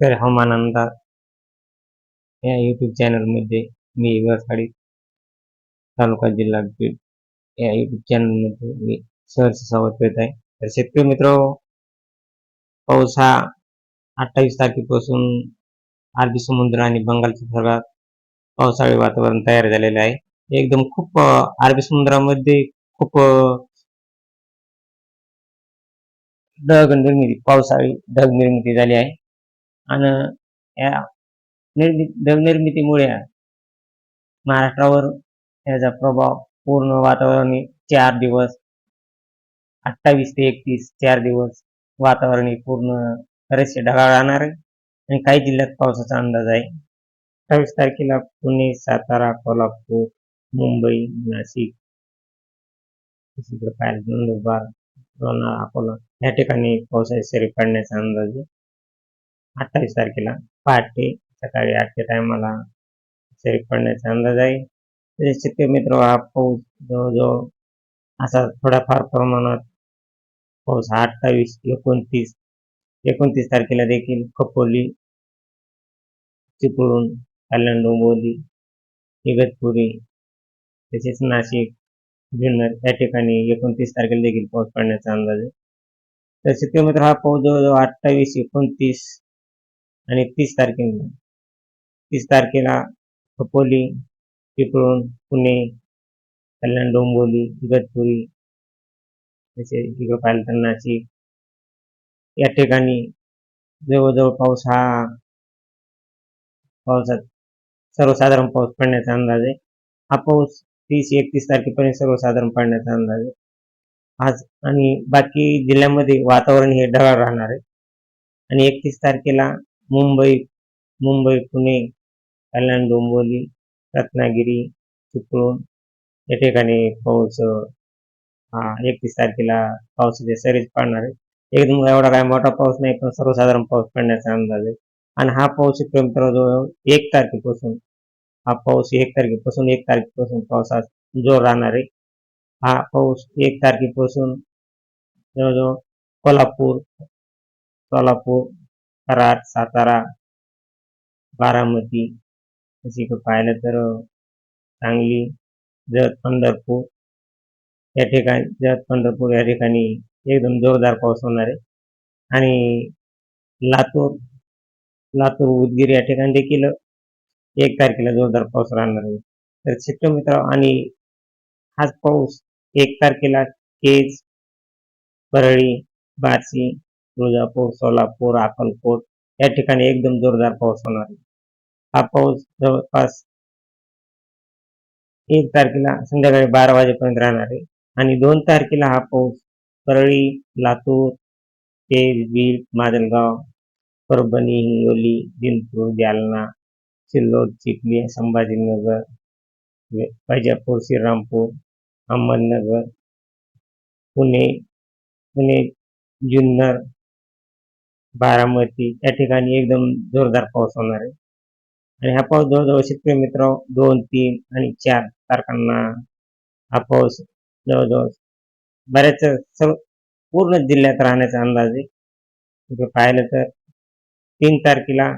शेतकरी हवामान अंदाज या यूट्यूब चॅनलमध्ये मी वरसाडी तालुका जिल्हा बीड या यूट्यूब चॅनलमध्ये मी सहर्ष संवाद करीत आहे. तर शेतकरी मित्र पाऊस हा अठ्ठावीस तारखेपासून अरबी समुद्र आणि बंगालच्या भागात पावसाळी वातावरण तयार झालेलं आहे. एकदम खूप अरबी समुद्रामध्ये खूप ढग निर्मिती पावसाळी ढग निर्मिती झाली आहे. आणि या निर्मित ढग निर्मितीमुळे महाराष्ट्रावर याचा प्रभाव पूर्ण वातावरण चार दिवस अठ्ठावीस ते एकतीस चार दिवस वातावरण पूर्ण बरेचसे ढगाळ राहणार आहे. आणि काही जिल्ह्यात पावसाचा अंदाज आहे. अठ्ठावीस तारखेला पुणे सातारा कोल्हापूर मुंबई नाशिक दुसरीकडे नंदुरबार लोणावळा अकोला या ठिकाणी पावसाची सरी पडण्याचा अंदाज आहे. अठ्ठावीस तारखेला पहाटे सकाळी आठच्या टायमाला सरी पडण्याचा अंदाज आहे. तसेच शेतकरी मित्र हा पाऊस जवळजवळ असा थोड्याफार प्रमाणात पाऊस हा अठ्ठावीस एकोणतीस एकोणतीस तारखेला देखील खपोली चिपळूण कल्याण डोंबिवली इगतपुरी तसेच नाशिक जुन्नर या ठिकाणी एकोणतीस तारखेला देखील पाऊस पडण्याचा अंदाज आहे. तर शेतकरी मित्र हा पाऊस जवळजवळ अठ्ठावीस एकोणतीस आणि तीस तारखेला तीस तारखेला खपोली चिपळूण पुणे कल्याण डोंबोली इगतपुरी तसे इकडं पाहिलं नाशिक या ठिकाणी जवळजवळ पाऊस हा पावसात सर्वसाधारण पाऊस पडण्याचा अंदाज आहे. हा पाऊस तीस एकतीस तारखेपर्यंत सर्वसाधारण पडण्याचा अंदाज आहे. आज आणि बाकी जिल्ह्यामध्ये वातावरण हे ढगाळ राहणार आहे. आणि एकतीस तारखेला मुंबई मुंबई पुणे कल्याण डोंबिवली रत्नागिरी चिपळूण या ठिकाणी पाऊस हा एकतीस तारखेला पावसाचे सरीज पाडणार आहे एकदम एवढा काय मोठा पाऊस नाही पण सर्वसाधारण पाऊस पडण्याचा अंदाज आहे. आणि हा पाऊस शेतकरी मित्रांनो एक तारखेपासून हा पाऊस एक तारखेपासून एक तारखेपासून पावसात जोर राहणार आहे. हा पाऊस एक तारखेपासून जवळजवळ कोल्हापूर सोलापूर कराड सातारा बारामती तशी इकडं पाहिलं तर सांगली जत पंढरपूर. या ठिकाणी जत पंढरपूर या ठिकाणी एकदम जोरदार पाऊस होणार आहे. आणि लातूर लातूर उदगीर या ठिकाणी देखील एक तारखेला जोरदार पाऊस राहणार आहे. तर शेतकरी मित्र आणि हाच पाऊस एक तारखेला केज परळी बार्शी तुळजापूर सोलापूर अक्कलकोट या ठिकाणी एकदम जोरदार पाऊस होणार आहे. हा पाऊस जवळपास एक तारखेला संध्याकाळी बारा वाजेपर्यंत राहणार आहे आणि दोन तारखेला हा पाऊस परळी लातूर तेज बीड माजलगाव परभणी हिंगोली जिंतूर जालना सिल्लोड चिखली संभाजीनगर वैजापूर श्रीरामपूर अहमदनगर पुणे पुणे जुन्नर बारामती या ठिकाणी एकदम जोरदार पाऊस होणार आहे. आणि हा पाऊस जवळजवळ शेतकरी मित्र दोन तीन आणि चार तारखांना हा पाऊस जवळजवळ बऱ्याच सर्व पूर्ण जिल्ह्यात राहण्याचा अंदाज आहे. तिथे पाहिलं तर तीन तारखेला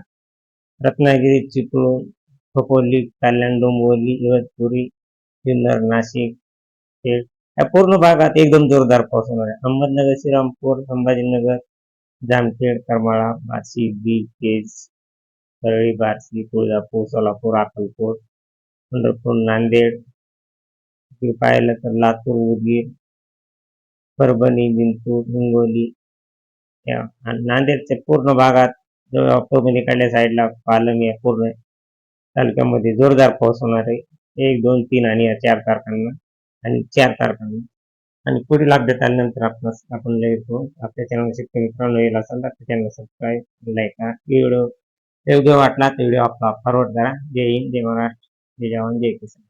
रत्नागिरी चिपळूण खोपोली कल्याण डोंबिवली इगतपुरी जुन्नर नाशिक खेड या पूर्ण भागात एकदम जोरदार पाऊस होणार आहे. अहमदनगर श्रीरामपूर संभाजीनगर जामखेड करमाळा बार्शी बी केज परळी बार्शी तुळजापूर सोलापूर अक्कलकोट पंढरपूर नांदेड पाहिलं तर लातूर उदगीर परभणी जिंतूर हिंगोली या नांदेडच्या पूर्ण भागात जवळ ऑक्टोबरकडल्या साईडला पालम या पूर्ण तालुक्यामध्ये जोरदार पाऊस होणार आहे. एक दोन तीन आणि या चार तारखांना आणि चार तारखांना. आणि पुढील अपडेट आल्यानंतर आपण आपण येतो. आपल्या चॅनल शेतकरी मित्रांनो येईल असेल तर चॅनल सबस्क्राईब लाईक करा. व्हिडिओ व्हिडिओ वाटला तर व्हिडिओ आपला फॉरवर्ड करा. जय हिंद जय महाराष्ट्र जय जवान जय किसान.